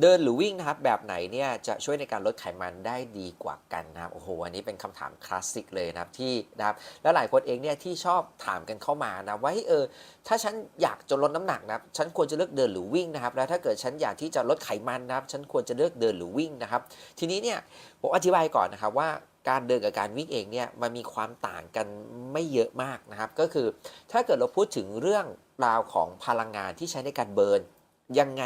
เดินหรือวิ่งนะครับแบบไหนเนี่ยจะช่วยในการลดไขมันได้ดีกว่ากันนะครับโอ้โหอันนี้เป็นคำถามคลาสสิกเลยนะครับที่นะครับแล้วหลายคนเองเนี่ยที่ชอบถามกันเข้ามานะว่าเออถ้าฉันอยากจะลดน้ำหนักนะครับฉันควรจะเลือกเดินหรือวิ่งนะครับแล้วถ้าเกิดฉันอยากที่จะลดไขมันนะครับฉันควรจะเลือกเดินหรือวิ่งนะครับ ทีนี้เนี่ยผมอธิบายก่อนนะครับว่าการเดินกับการวิ่งเองเนี่ยมันมีความต่างกันไม่เยอะมากนะครับ ก็คือถ้าเกิดเราพูดถึงเรื่องราวของพลังงานที่ใช้ในการเบิร์นยังไง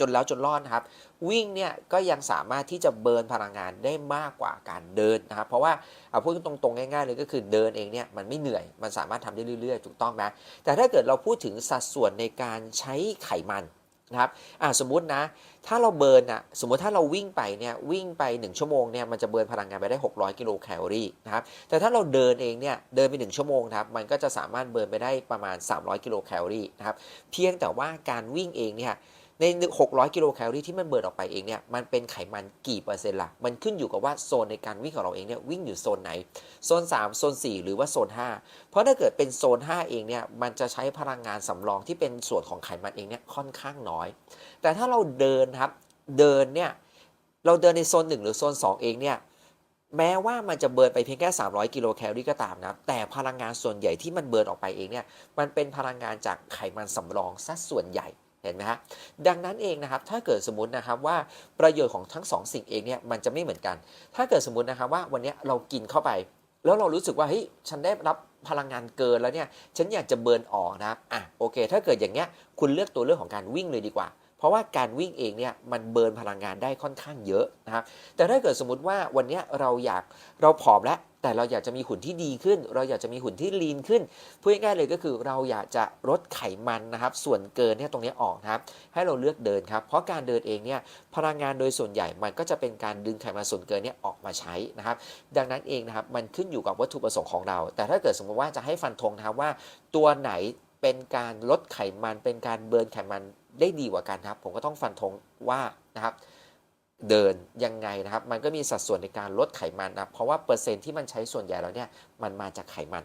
จนแล้วจนรอดนะครับ วิ่งเนี่ยก็ยังสามารถที่จะเบิร์นพลังงานได้มากกว่าการเดินนะครับ เพราะว่าเอาพูดตรงๆง่ายๆเลยก็คือเดินเองเนี่ยมันไม่เหนื่อยมันสามารถทำได้เรื่อยๆ ถูกต้องไหมแต่ถ้าเกิดเราพูดถึงสัดส่วนในการใช้ไขมันนะครับอ่าสมมุตินะ ถ้าเราเบิร์นอะสมมติถ้าเราวิ่งไปเนี่ยวิ่งไป 1 ชั่วโมงเนี่ยมันจะเบิร์นพลังงานไปได้ 600 กิโลแคลอรี่นะครับ แต่ถ้าเราเดินเองเนี่ยเดินไป 1 ชั่วโมงครับมันก็จะสามารถเบิร์นไปได้ประมาณ 300 กิโลแคลอรี่นะครับ เพียงแต่ว่าการวิ่งเองเนี่ย ใน600 กิโลแคลอรี่ที่มันเบิร์นออกไปเองเนี่ยมันเป็นไขมันกี่เปอร์เซ็นต์ล่ะ มันขึ้นอยู่กับว่าโซนในการวิ่งของเราเองเนี่ยวิ่งอยู่โซนไหน โซน 3 โซน 4 หรือว่าโซน 5 เพราะถ้าเกิดเป็นโซน 5 เองเนี่ยมันจะใช้พลังงานสำรองที่เป็นส่วนของไขมันเองเนี่ยค่อนข้างน้อย แต่ถ้าเราเดินครับเดินเนี่ยเราเดินในโซน 1 หรือโซน 2 เองเนี่ยแม้ว่ามันจะเบิร์นไปเพียงแค่ 300 กิโลแคลอรี่ก็ตามนะ แต่พลังงานส่วนใหญ่ที่มันเบิร์นออกไปเองเนี่ย มันเป็นพลังงานจากไขมันสำรองซะส่วนใหญ่ เห็นไหมฮะดังนั้นเองนะครับถ้าเกิดสมมตินะครับว่าประโยชน์ของทั้งสองสิ่งเองเนี่ยมันจะไม่เหมือนกัน ถ้าเกิดสมมตินะครับว่าวันนี้เรากินเข้าไป แล้วเรารู้สึกว่าเฮ้ยฉันได้รับพลังงานเกินแล้วเนี่ยฉันอยากจะเบิร์นออกนะครับอะโอเค ถ้าเกิดอย่างเงี้ยคุณเลือกตัวเรื่องของการวิ่งเลยดีกว่า ราะว่าการวิ่งเองเนี่ยมันเบิร์นพลังงานได้ค่อนข้างเยอะนะครับแต่ถ้าเกิดสมมติว่าวันนี้เราอยากเราผอมแล้วแต่เราอยากจะมีหุ่นที่ดีขึ้น เราอยากจะมีหุ่นที่ลีนขึ้นพูดง่ายๆเลยก็คือเราอยากจะลดไขมันนะครับ ส่วนเกินเนี่ยตรงนี้ออกนะครับ ให้เราเลือกเดินครับ เพราะการเดินเองเนี่ยพลังงานโดยส่วนใหญ่มันก็จะเป็นการดึงไขมันส่วนเกินเนี่ยออกมาใช้นะครับ ดังนั้นเองนะครับมันขึ้นอยู่กับวัตถุประสงค์ของเรา แต่ถ้าเกิดสมมติว่าจะให้ฟันธงนะครับว่าตัวไหน เป็นการลดไขมันเป็นการเบิร์นไขมันได้ดีกว่ากันครับ ผมก็ต้องฟันธงว่านะครับเดินยังไงนะครับ มันก็มีสัดส่วนในการลดไขมันนะครับเพราะว่าเปอร์เซ็นต์ที่มันใช้ส่วนใหญ่แล้วเนี่ยมันมาจากไขมัน